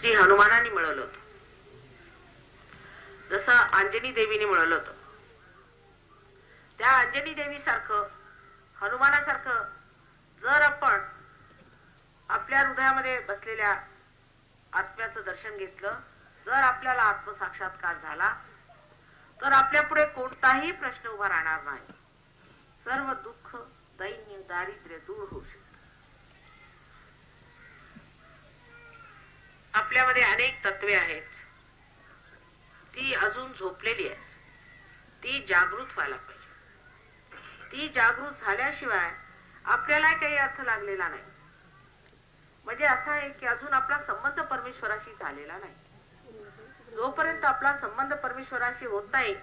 श्री हनुमानाने मिळवलं होतं. जसं अंजनी देवीने मिळवलं होतं. त्या अंजनी देवी सारखं हनुमानासारखं जर आपण आपल्या हृदयामध्ये बसलेल्या आत्म्याचं दर्शन घेतलं जर आपल्याला आत्मसाक्षात्कार झाला तर आपल्या पुढे कोणताही प्रश्न उभा राहणार नाही. सर्व दुःख दैन्य दारिद्र्य दूर होऊ शकते. आपल्यामध्ये अनेक तत्वे आहेत. ती अजून झोपलेली आहेत. ती जागृत व्हायला पाहिजे. ती जागृत झाल्याशिवाय आपल्याला काही अर्थ लागलेला नाही. म्हणजे असं आहे की अजून आपला संबंध परमेश्वराशी झालेला नाही. जोपर्यंत आपला संबंध परमेश्वराशी होत नाही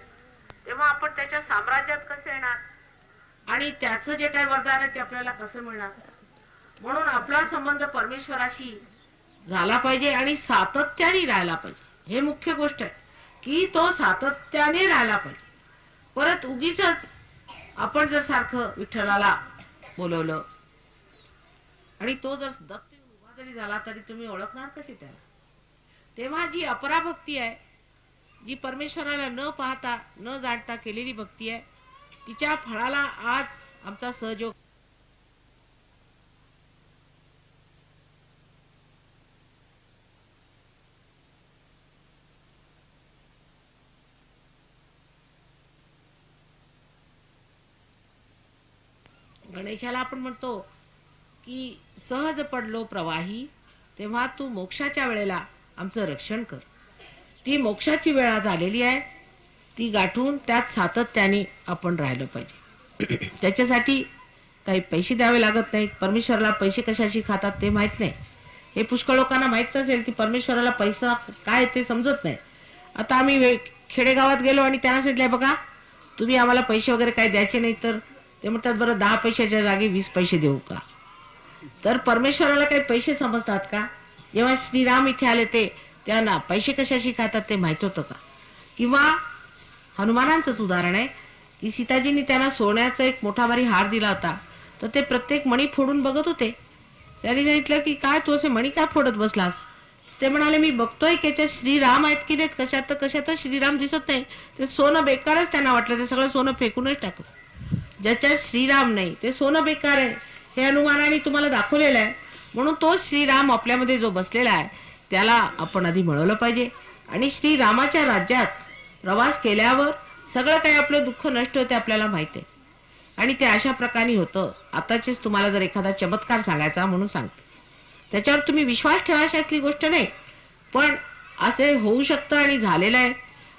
तेव्हा आपण त्याच्या साम्राज्यात कसे येणार? आणि त्याचं जे काही वरदान आहे ते आपल्याला कसं मिळणार? म्हणून आपला संबंध परमेश्वराशी झाला पाहिजे आणि सातत्याने राहायला पाहिजे. हे मुख्य गोष्ट आहे की तो सातत्याने राहायला पाहिजे. परत उगीच आपण जर सारखं विठ्ठलाला बोलवलं आणि तो जर दत्त उभा जरी झाला तरी तुम्ही ओळखणार कशी त्याला? तेव्हा जी अपराभक्ती आहे जी परमेश्वराला न पाहता न जाणता केलेली भक्ती आहे तिच्या फळाला आज आमचा सहयोग गणेशाला आपण म्हणतो की सहज पडलो प्रवाही तेव्हा तू मोक्षाच्या वेळेला आमचं रक्षण कर. ती मोक्षाची वेळा झालेली आहे. ती गाठून त्यात सातत्याने आपण राहिलं पाहिजे. त्याच्यासाठी काही पैसे द्यावे लागत नाहीत. परमेश्वराला पैसे कशाशी खातात ते माहीत नाही. हे पुष्कळ लोकांना माहीत नसेल की परमेश्वराला पैसा काय ते समजत नाही. आता आम्ही वे- खेडेगावात गेलो आणि त्यांना सांगितलंय बघा तुम्ही आम्हाला पैसे वगैरे काही द्यायचे नाही तर ते म्हणतात बरं दहा पैशाच्या जागी वीस पैसे देऊ का? तर परमेश्वराला काही पैसे समजतात का? जेव्हा श्रीराम इथे आले ते त्यांना पैसे कशाशी खातात ते माहीत होतं का? किंवा हनुमानांचंच उदाहरण आहे की सीताजींनी त्यांना सोन्याचा एक मोठा भारी हार दिला होता तर ते प्रत्येक मणी फोडून बघत होते. त्यांनी सांगितलं की काय तू असे मणी काय फोडत बसलास? ते म्हणाले मी बघतोय की याच्यात श्रीराम आहेत की नाहीत कशात तर कशात श्रीराम दिसत नाही. ते सोनं बेकारच त्यांना वाटलं ते सगळं सोनं फेकूनच टाकलं. ज्याच्यात श्रीराम नाही ते सोनं बेकार आहे. हे अनुमानाने तुम्हाला दाखवलेलं आहे. म्हणून तो श्रीराम आपल्यामध्ये जो बसलेला आहे त्याला आपण आधी मिळवलं पाहिजे. आणि श्रीरामाच्या राज्यात प्रवास केल्यावर सगळं काही आपलं दुःख नष्ट होते आपल्याला माहिती आहे. आणि ते अशा प्रकारे होतं. आताचेच तुम्हाला जर एखादा चमत्कार सांगायचा म्हणून सांगते. त्याच्यावर तुम्ही विश्वास ठेवायच्यातली गोष्ट नाही. पण असे होऊ शकतं आणि झालेलं आहे.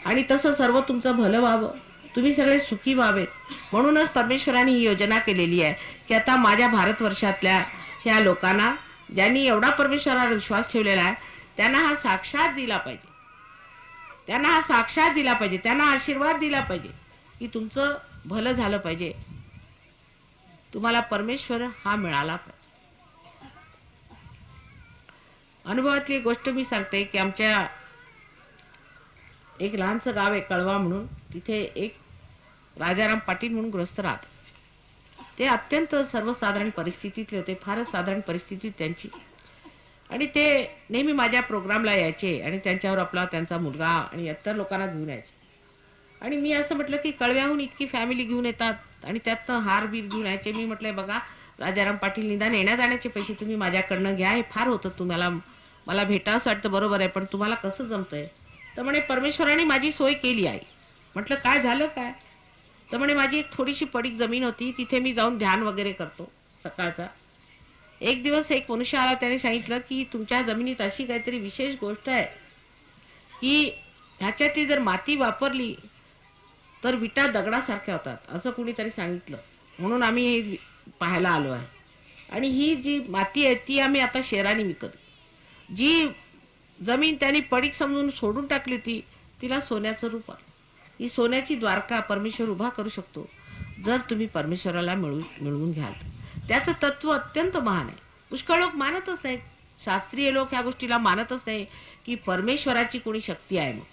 आणि तसं सर्व तुमचं भलं व्हावं. तुम्ही सगळे सुखी व्हावेत. म्हणूनच परमेश्वराने ही योजना केलेली आहे की आता माझ्या भारतवर्षातल्या ह्या लोकांना ज्यांनी एवढा परमेश्वरावर विश्वास ठेवलेला आहे त्यांना हा साक्षात दिला पाहिजे. त्यांना हा साक्षात दिला पाहिजे. त्यांना आशीर्वाद दिला पाहिजे की तुमचं भलं झालं पाहिजे. तुम्हाला परमेश्वर हा मिळाला पाहिजे. अनुभवातली गोष्ट मी सांगते की आमच्या एक लहानसं गाव आहे कळवा म्हणून. तिथे एक राजाराम पाटील म्हणून ग्रस्त राहत असे ते अत्यंत सर्वसाधारण परिस्थितीतले होते फारच साधारण परिस्थिती त्यांची. आणि ते नेहमी माझ्या प्रोग्रामला यायचे आणि त्यांच्यावर आपला त्यांचा मुलगा आणि इतर लोकांना घेऊन यायचे. आणि मी असं म्हटलं की कळव्याहून इतकी फॅमिली घेऊन येतात आणि त्यातनं हार बीर घेऊन यायचे. मी म्हटलंय बघा राजाराम पाटील निदान येण्या जाण्याचे पैसे तुम्ही माझ्याकडनं घ्या. हे फार होतं तुम्हाला मला भेटावंसं वाटतं बरोबर आहे पण तुम्हाला कसं जमतंय? तर म्हणे परमेश्वराने माझी सोय केली आहे म्हटलं काय झालं काय? तर म्हणे माझी एक थोडीशी पडीक जमीन होती. तिथे मी जाऊन ध्यान वगैरे करतो सकाळचा. एक दिवस एक मनुष्य आला त्याने सांगितलं की तुमच्या जमिनीत अशी काहीतरी विशेष गोष्ट आहे की ह्याच्यातली जर माती वापरली तर विटा दगडासारख्या होतात असं कुणीतरी सांगितलं. म्हणून आम्ही हे पाहायला आलो आहे. आणि ही जी माती आहे ती आम्ही आता शेराने विकत जी जमीन त्यांनी पडीक समजून सोडून टाकली होती तिला सोन्याचं रूप आलं. ही सोन्याची द्वारका परमेश्वर उभा करू शकतो जर तुम्ही परमेश्वराला मिळू मिळवून घ्याल. त्याचं तत्व अत्यंत महान आहे. पुष्कळ लोक मानतच नाहीत. शास्त्रीय लोक ह्या गोष्टीला मानतच नाही की परमेश्वराची कोणी शक्ती आहे मग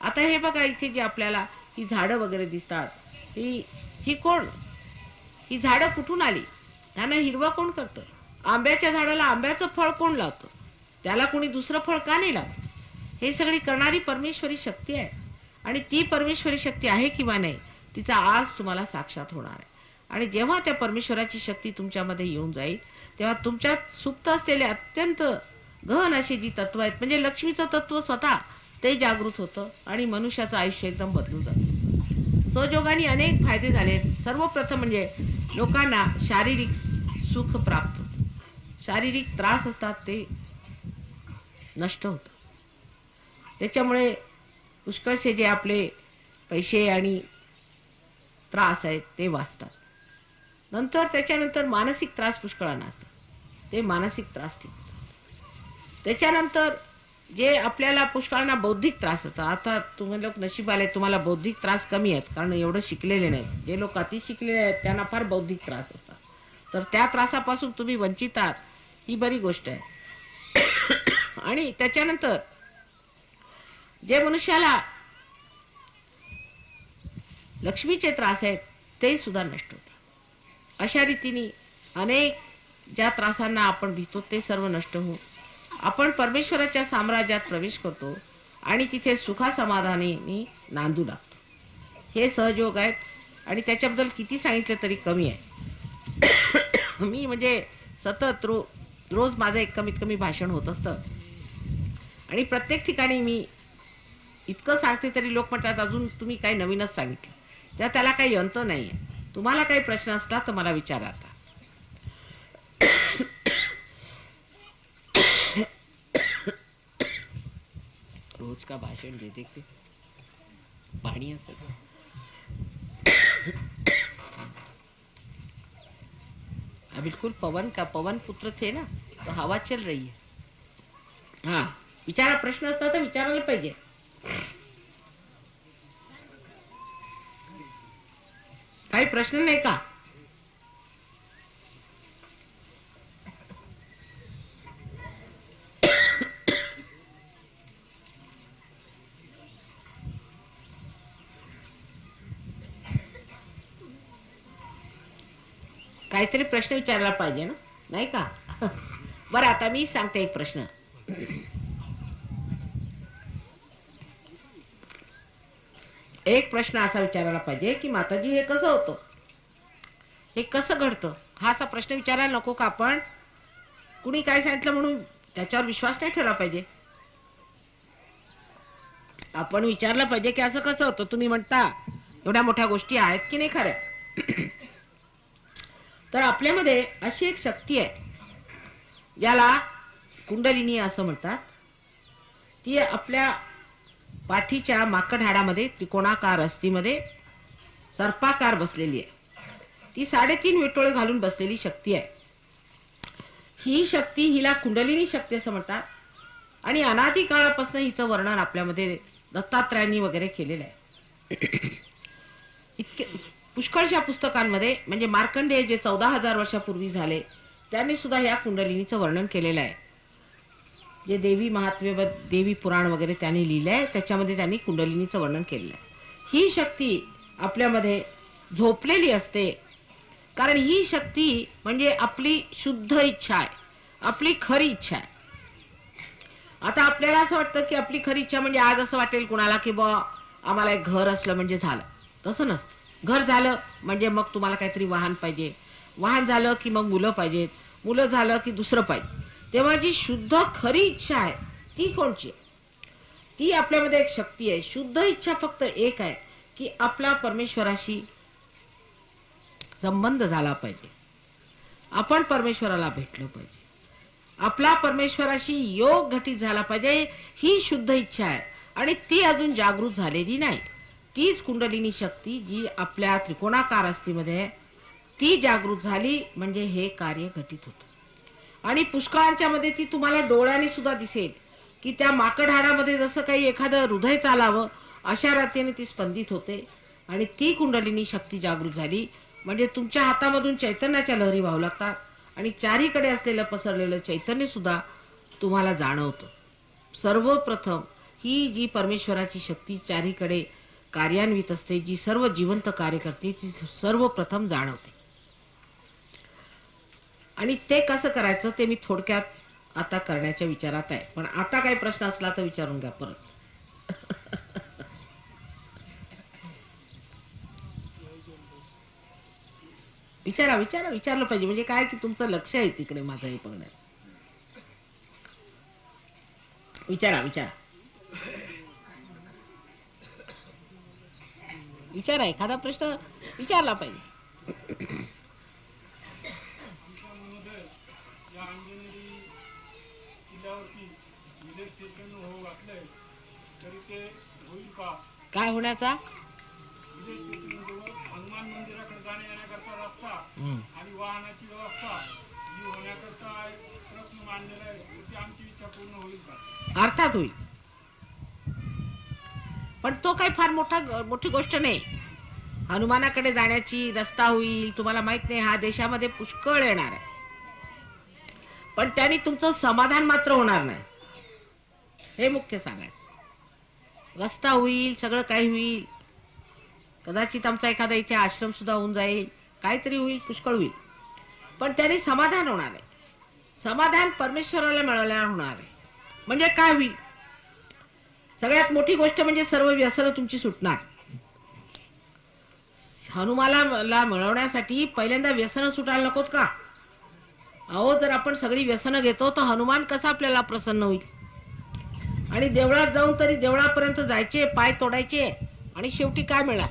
आता हे बघा इथे जी आपल्याला ही झाडं वगैरे दिसतात. ही ही कोण? ही झाडं कुठून आली? ह्यांना हिरवा कोण करतं? आंब्याच्या झाडाला आंब्याचं फळ कोण लावतं? त्याला कोणी दुसरं फळ का नाही लावत? हे सगळी करणारी परमेश्वरी शक्ती आहे. आणि ती परमेश्वरी शक्ती आहे किंवा नाही तिचा आज तुम्हाला साक्षात होणार आहे. आणि जेव्हा त्या परमेश्वराची शक्ती तुमच्यामध्ये येऊन जाईल तेव्हा तुमच्यात सुप्त असलेले अत्यंत गहन अशी जी तत्व आहेत म्हणजे लक्ष्मीचं तत्व स्वतः ते जागृत होतं आणि मनुष्याचं आयुष्य एकदम बदलून जातं. सहजोगाने अनेक फायदे झाले सर्वप्रथम म्हणजे लोकांना शारीरिक सुख प्राप्त शारीरिक त्रास असतात ते नष्ट होतं. त्याच्यामुळे पुष्कळसे जे आपले पैसे आणि त्रास आहेत ते वाचतात. नंतर त्याच्यानंतर मानसिक त्रास पुष्कळांना असतात. ते मानसिक त्रास ठीक त्याच्यानंतर जे आपल्याला पुष्कळांना बौद्धिक त्रास होतात आता तुम्ही लोक नशीब आले तुम्हाला बौद्धिक त्रास कमी आहेत कारण एवढं शिकलेले नाहीत. जे लोक अति शिकलेले आहेत त्यांना फार बौद्धिक त्रास असतात तर त्या त्रासापासून तुम्ही वंचित आहात ही बरी गोष्ट आहे. आणि त्याच्यानंतर जे मनुष्याला. लक्ष्मीचे त्रास आहेत ते सुद्धा नष्ट होते अशा रीतीने अनेक ज्या त्रासांना आपण भीतो ते सर्व नष्ट होऊन आपण परमेश्वराच्या साम्राज्यात प्रवेश करतो आणि तिथे सुखासमाधानाने नांदू लागतो. हे सहयोग आहेत आणि त्याच्याबद्दल किती सांगितलं तरी कमी आहे. मी म्हणजे सतत रो रोज माझं एक कमीत कमी भाषण होत असतं. आणि प्रत्येक ठिकाणी मी इतकं सांगते तरी लोक म्हणतात अजून तुम्ही काही नवीनच सांगितलं. त्या त्याला काही अंत नाही आहे तुम्हाला काही प्रश्न असला तर मला विचारा आता. रोज का भाषण देते ते पाणी असं हाँ, बिल्कुल पवन का? पवन पुत्र थे ना तो हवा चल रही है. हा विचारा प्रश्न असता तर विचारायला पाहिजे. प्रश्न नाही का? काहीतरी प्रश्न विचारला पाहिजे ना? नाही का? बरं आता मी सांगते एक प्रश्न. एक प्रश्न असा विचारायला पाहिजे की माताजी हे कसं होतं? हे कसं घडतं? हा असा प्रश्न विचारायला नको का आपण? कुणी काय सांगितलं म्हणून त्याच्यावर विश्वास नाही ठेवला पाहिजे. आपण विचारलं पाहिजे की असं कसं होतं? तुम्ही म्हणता एवढ्या मोठ्या गोष्टी आहेत की नाही खऱ्या तर आपल्यामध्ये अशी एक शक्ती आहे ज्याला कुंडलिनी असं म्हणतात. ती आपल्या पाठीच्या माकड हाडामध्ये त्रिकोणाकार अस्थिमध्ये सर्पाकार बसलेली आहे. ती साडेतीन विटोळे घालून बसलेली शक्ती आहे. ही शक्ती हिला कुंडलिनी शक्ती असं म्हणतात. आणि अनादी काळापासून हिचं वर्णन आपल्यामध्ये दत्तात्रयांनी वगैरे केलेलं आहे. इतके पुष्कळशा पुस्तकांमध्ये म्हणजे मार्कंडेय जे चौदा हजार वर्षापूर्वी झाले त्यांनी सुद्धा ह्या कुंडलिनीचं वर्णन केलेलं आहे. जे देवी महात्म्य व देवी पुराण वगैरे त्यांनी लिहिलं आहे त्याच्यामध्ये त्यांनी कुंडलिनीचं वर्णन केलेलं आहे ही शक्ती आपल्यामध्ये झोपलेली असते. कारण ही शक्ती म्हणजे आपली शुद्ध इच्छा आहे. आपली खरी इच्छा आहे. आता आपल्याला असं वाटतं की आपली खरी इच्छा म्हणजे आज असं वाटेल कुणाला की बा आम्हाला एक घर असलं म्हणजे झालं. तसं नसतं. घर झालं म्हणजे मग तुम्हाला काहीतरी वाहन पाहिजे. वाहन झालं की मग मुलं पाहिजेत. मुलं झालं की दुसरं पाहिजे. तेव्हा जी शुद्ध खरी इच्छा आहे ती कोणची? आहे ती आपल्यामध्ये एक शक्ती आहे. शुद्ध इच्छा फक्त एक आहे की आपला परमेश्वराशी संबंध झाला पाहिजे. आपण परमेश्वराला भेटलो पाहिजे. आपला परमेश्वराशी योग घटित झाला पाहिजे ही शुद्ध इच्छा आहे. आणि ती अजून जागृत झालेली नाही. तीच कुंडलिनी शक्ती जी आपल्या त्रिकोणाकार अस्थिमध्ये आहे ती जागृत झाली म्हणजे हे कार्य घटित होतं. आणि पुष्कळांच्या मध्ये ती तुम्हाला डोळ्याने सुद्धा दिसेल. की त्या माकड हाडामध्ये जसं काही एखादं हृदय चालावं अशा रातीने ती स्पंदित होते. आणि ती कुंडलिनी शक्ती जागृत झाली. म्हणजे तुमच्या हातामधून चैतन्याच्या लहरी वाहू लागतात. आणि चारीकडे असलेलं पसरलेलं चैतन्य सुद्धा तुम्हाला जाणवतं. सर्वप्रथम ही जी परमेश्वराची शक्ती चारीकडे कार्यान्वित असते जी सर्व जिवंत कार्य करते ती सर्वप्रथम जाणवते. आणि ते कसं करायचं ते मी थोडक्यात आता करण्याच्या विचारात आहे. पण आता काही प्रश्न असला तर विचारून घ्या परत. विचारा विचारा विचारलं पाहिजे. म्हणजे काय की तुमचं लक्ष आहे तिकडे माझं हे बघण्यात. विचारा विचारा. विचारा एखादा प्रश्न विचारला पाहिजे. विलेज स्टेशन होऊ घातलंय तरी ते होईल का? काय होण्याचा? स्टेशनजवळ हनुमान मंदिराकडे जाण्या येण्याकरता रस्ता आणि वाहनाची व्यवस्था जी होण्याकरता एक प्रश्न मांडलेला आहे. ती आमची इच्छा पूर्ण होईल का? अर्थात होईल. पण तो काही फार मोठा मोठी गोष्ट नाही. हनुमानाकडे जाण्याची रस्ता होईल तुम्हाला माहीत नाही हा देशामध्ये पुष्कळ येणार आहे. पण त्यांनी तुमचं समाधान मात्र होणार नाही. हे मुख्य सांगायचं. रस्ता होईल सगळं काही होईल. कदाचित आमचा एखादा इथे आश्रम सुद्धा होऊन जाईल. काहीतरी होईल पुष्कळ होईल. पण त्याने समाधान होणार आहे. समाधान परमेश्वराला मिळवल्यावर होणार आहे. म्हणजे काय होईल? सगळ्यात मोठी गोष्ट म्हणजे सर्व व्यसनं तुमची सुटणार. हनुमाला मिळवण्यासाठी पहिल्यांदा व्यसनं सुटायला नकोत का? अहो जर आपण सगळी व्यसनं घेतो तर हनुमान कसा आपल्याला प्रसन्न होईल? आणि देवळात जाऊन तरी देवळापर्यंत जायचे पाय तोडायचे. आणि शेवटी काय मिळणार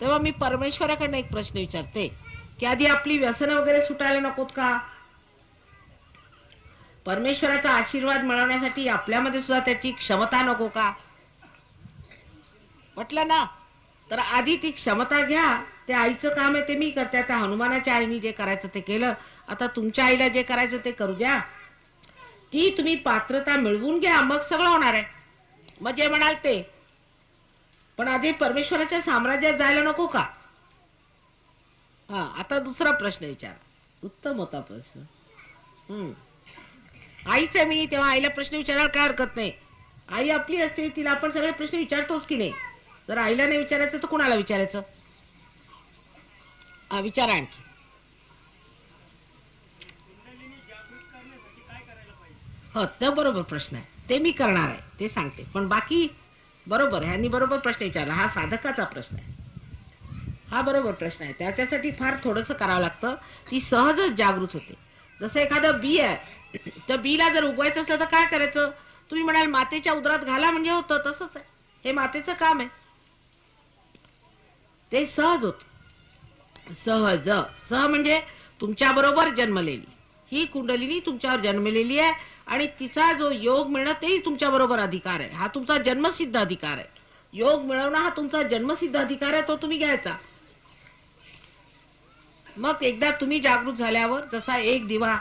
तेव्हा मी परमेश्वराकडनं एक प्रश्न विचारते. की आधी आपली व्यसनं वगैरे सुटायला नकोत का? परमेश्वराचा आशीर्वाद मिळवण्यासाठी आपल्यामध्ये सुद्धा त्याची क्षमता नको का? म्हटलं ना तर आधी ती क्षमता घ्या. ते आईचं काम आहे ते मी करते. आता हनुमानाच्या आईने जे करायचं ते केलं. आता तुमच्या आईला जे करायचं ते करू द्या. ती तुम्ही पात्रता मिळवून घ्या मग सगळं होणार आहे. मग जे म्हणाल ते. पण आधी परमेश्वराच्या साम्राज्यात जायला नको का? हा आता दुसरा प्रश्न विचारा. उत्तम होता प्रश्न. हम्म. आईच आहे मी तेव्हा आईला प्रश्न विचारायला काय हरकत नाही. आई आपली असते तिला आपण सगळे प्रश्न विचारतोच की नाही. जर आईला नाही विचारायचं तर कुणाला विचारायचं? हा विचारा आणखी. हो तर बरोबर प्रश्न आहे. ते मी करणार आहे ते सांगते. पण बाकी बरोबर ह्यांनी बरोबर प्रश्न विचारला. हा साधकाचा प्रश्न आहे. हा बरोबर प्रश्न आहे. त्याच्यासाठी फार थोडंसं करावं लागतं. ती सहजच जागृत होते. जसं एखादं बी आहे तर बीला जर उगवायचं असलं तर काय करायचं? तुम्ही म्हणाल मातेच्या उदरात घाला म्हणजे होतं. तसंच आहे. हे मातेचं काम आहे. ते सहज होत. सहज. सह म्हणजे तुमच्या बरोबर जन्मलेली. ही कुंडलिनी तुमच्यावर जन्मलेली आहे. आणि तिचा जो योग मिळणं तेही तुमच्या बरोबर अधिकार आहे. हा तुमचा जन्मसिद्ध अधिकार आहे. योग मिळवणं हा तुमचा जन्मसिद्ध अधिकार आहे तो तुम्ही घ्यायचा. मग एकदा तुम्ही जागृत झाल्यावर जसा एक दिवा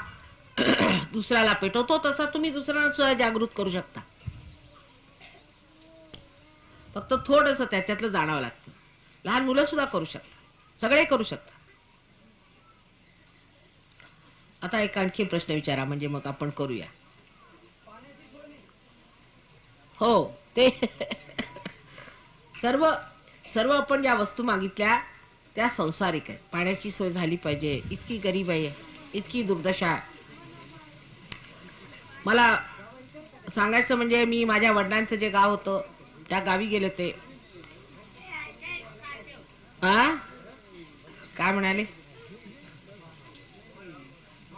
दुसऱ्याला पेटवतो तसा तुम्ही दुसऱ्याला सुद्धा जागृत करू शकता. फक्त थोडस त्याच्यातलं जाणावं लागतं. लहान मुलं सुद्धा करू शकतात. सगळे करू शकतात. आता एक आणखी प्रश्न विचारा म्हणजे मग आपण करूया. हो ते. सर्व सर्व आपण ज्या वस्तू मागितल्या त्या संसारिक आहेत. पाण्याची सोय झाली पाहिजे. इतकी गरीब आहे. इतकी दुर्दशा. आहे. मला सांगायचं म्हणजे मी माझ्या वडिलांचं जे गाव होतं त्या गावी गेले ते. आ? काय म्हणाले काय पाहिजे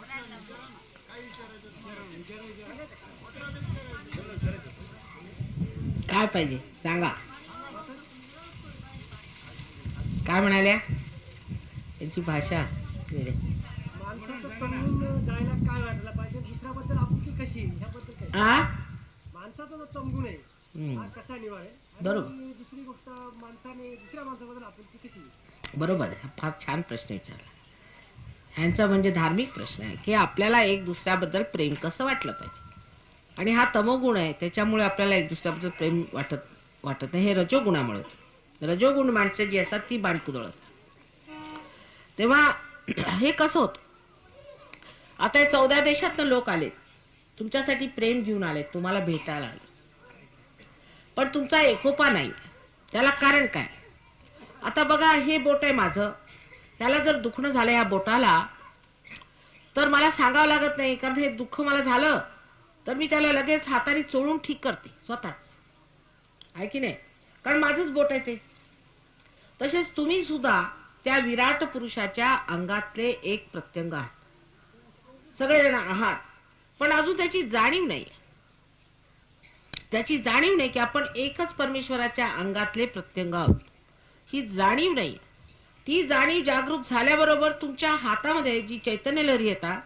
सांगा काय म्हणाल्या त्यांची भाषा वेगळी. माणसाचं तमगुण जायला काय वाटलं पाहिजे दुसऱ्याबद्दल आपुलकी कशी ह्याबद्दल काय आ माणसाचा जो तमगुण आहे हम्म. हा कसा निवार आहे आणि बरोबर. दुसरी गोष्ट माणसाने दुसऱ्या माणसाबद्दल काय कशी बरोबर. आहे बरोबर फार छान प्रश्न विचारला. ह्यांचा म्हणजे धार्मिक प्रश्न आहे की आपल्याला एक दुसऱ्याबद्दल प्रेम कसं वाटलं पाहिजे? आणि हा तमोगुण आहे त्याच्यामुळे आपल्याला एक दुसऱ्याबद्दल प्रेम वाटत वाटत नाही. हे रजोगुणामुळे रजोगुण माणसं जी असतात ती बाणपुदळ असतात. तेव्हा हे कसं होतं? आता हे चौदा देशातनं लोक आले तुमच्यासाठी प्रेम घेऊन आले तुम्हाला भेटायला आले पण तुमचा एकोपा नाही. त्याला कारण काय? आता बघा हे बोट आहे माझं. त्याला जर दुखणं झालं या बोटाला तर मला सांगावं लागत नाही कारण हे दुःख मला झालं. तर मी त्याला लगेच हाताने चोळून ठीक करते स्वतःच. आहे की नाही? कारण माझंच बोट आहे ते. तसेच तुम्ही सुद्धा त्या विराट पुरुषाच्या अंगातले एक प्रत्यंग आहात. सगळेजण आहात पण अजून त्याची जाणीव नाही त्याची जाणीव नाही की आपण एकच परमेश्वराच्या अंगातले प्रत्यंग आहोत. ही जाणीव नाही. ती जाणीव जागृत झाल्याबरोबर तुमच्या हातामध्ये जी चैतन्य लहरी येतात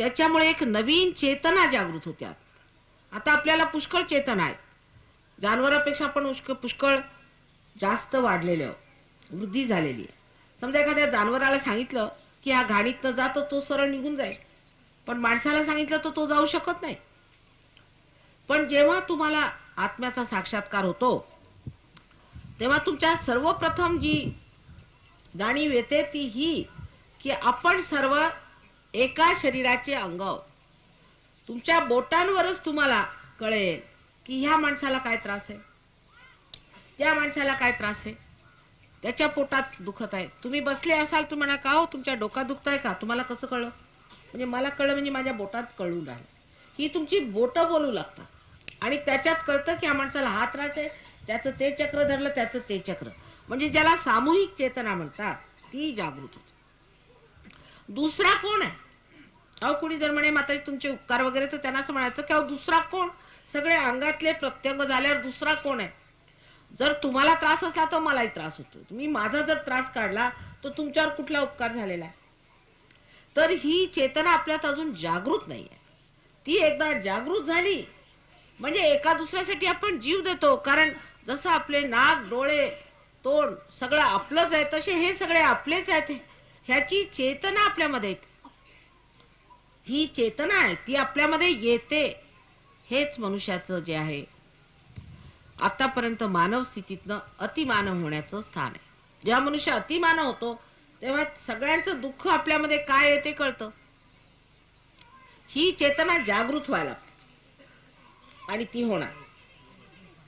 त्याच्यामुळे एक नवीन चेतना जागृत होत्या. आता आपल्याला पुष्कळ चेतना आहे जानवरापेक्षा पण पुष्कळ पुष्कळ जास्त वाढलेलं वृद्धी झालेली आहे. समजा एखाद्या जानवराला सांगितलं की हा घाणीतनं जातो तो सरळ निघून जाईल. पण माणसाला सांगितलं तर तो जाऊ शकत नाही. पण जेव्हा तुम्हाला आत्म्याचा साक्षात्कार होतो तेव्हा तुमच्या सर्वप्रथम जी जाणीव येते ती ही की आपण सर्व एका शरीराचे अंग. तुमच्या बोटांवरच तुम्हाला कळेल की ह्या माणसाला काय त्रास आहे. त्या माणसाला काय त्रास आहे. त्याच्या पोटात दुखत आहे. तुम्ही बसले असाल तुम्ही म्हणा का हो तुमच्या डोका दुखत आहे का? तुम्हाला कसं कळलं? म्हणजे मला कळलं म्हणजे माझ्या बोटात कळून राहिलं ही तुमची बोटं बोलू लागतात. आणि त्याच्यात कळतं की या माणसाला हा त्रास आहे त्याचं ते चक्र धरलं त्याचं ते चक्र. म्हणजे ज्याला सामूहिक चेतना म्हणतात ती जागृत होते. दुसरा कोण आहे? अहो कुणी जर म्हणे माताजी तुमचे उपकार वगैरे तर त्यांना असं म्हणायचं की अहो दुसरा कोण? सगळे अंगातले प्रत्यंग झाल्यावर दुसरा कोण आहे? जर तुम्हाला त्रास असला तर मलाही त्रास होतो. तुम्ही माझा जर त्रास काढला तर तुमच्यावर कुठला उपकार झालेला आहे? तर ही चेतना आपल्यात अजून जागृत नाही आहे. ती एकदा जागृत झाली म्हणजे एका दुसऱ्यासाठी आपण जीव देतो. कारण जसं आपले नाक डोळे तोंड सगळं आपलंच आहे तसे हे सगळे आपलेच आहेत. ह्याची चेतना आपल्यामध्ये ही चेतना आहे ती आपल्यामध्ये येते. हेच मनुष्याचं जे आहे आतापर्यंत मानव स्थितीतनं अतिमानव होण्याचं स्थान आहे. जेव्हा मनुष्य अतिमानव होतो तेव्हा सगळ्यांचं दुःख आपल्यामध्ये काय आहे ते कळतं. ही चेतना जागृत व्हायला आणि ती होणार.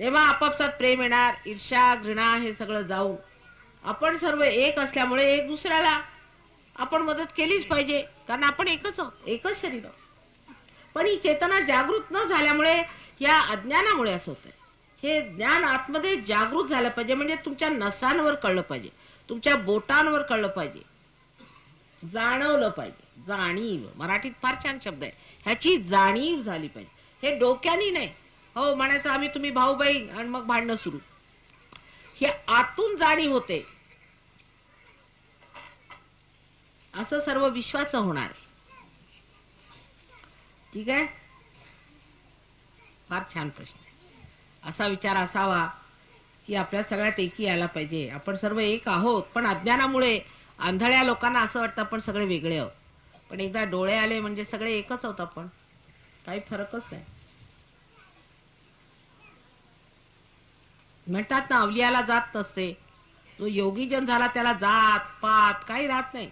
तेव्हा आपापसात प्रेम येणार ईर्ष्या घृणा हे सगळं जाऊन आपण सर्व एक असल्यामुळे एक दुसऱ्याला आपण मदत केलीच पाहिजे. कारण आपण एकच एकच शरीर पण ही चेतना जागृत न झाल्यामुळे या अज्ञानामुळे असं होतंय. हे ज्ञान आतमध्ये जागृत झालं पाहिजे. म्हणजे तुमच्या नसांवर कळलं पाहिजे. तुमच्या बोटांवर कळलं पाहिजे. जाणवलं पाहिजे. जाणीव. मराठीत फार छान शब्द आहे. ह्याची जाणीव झाली पाहिजे. हे डोक्यानी नाही. हो म्हणायचं आम्ही तुम्ही भाऊ बहीण आणि मग भांडणं सुरू. हे आतून जाणीव होते. असं सर्व विश्वाचं होणार. आहे ठीक आहे? फार छान प्रश्न आहे. असा विचार असावा की आपल्या सगळ्यात एकी यायला पाहिजे. आपण सर्व एक आहोत पण अज्ञानामुळे आंधळ्या लोकांना असं वाटतं आपण सगळे वेगळे आहोत. पण एकदा डोळे आले म्हणजे सगळे एकच आहोत आपण. काही फरकच नाही. म्हणतात ना अवलियाला जात नसते. जो योगीजन झाला त्याला जात पात काही राहत नाही.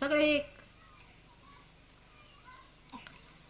सगळे एक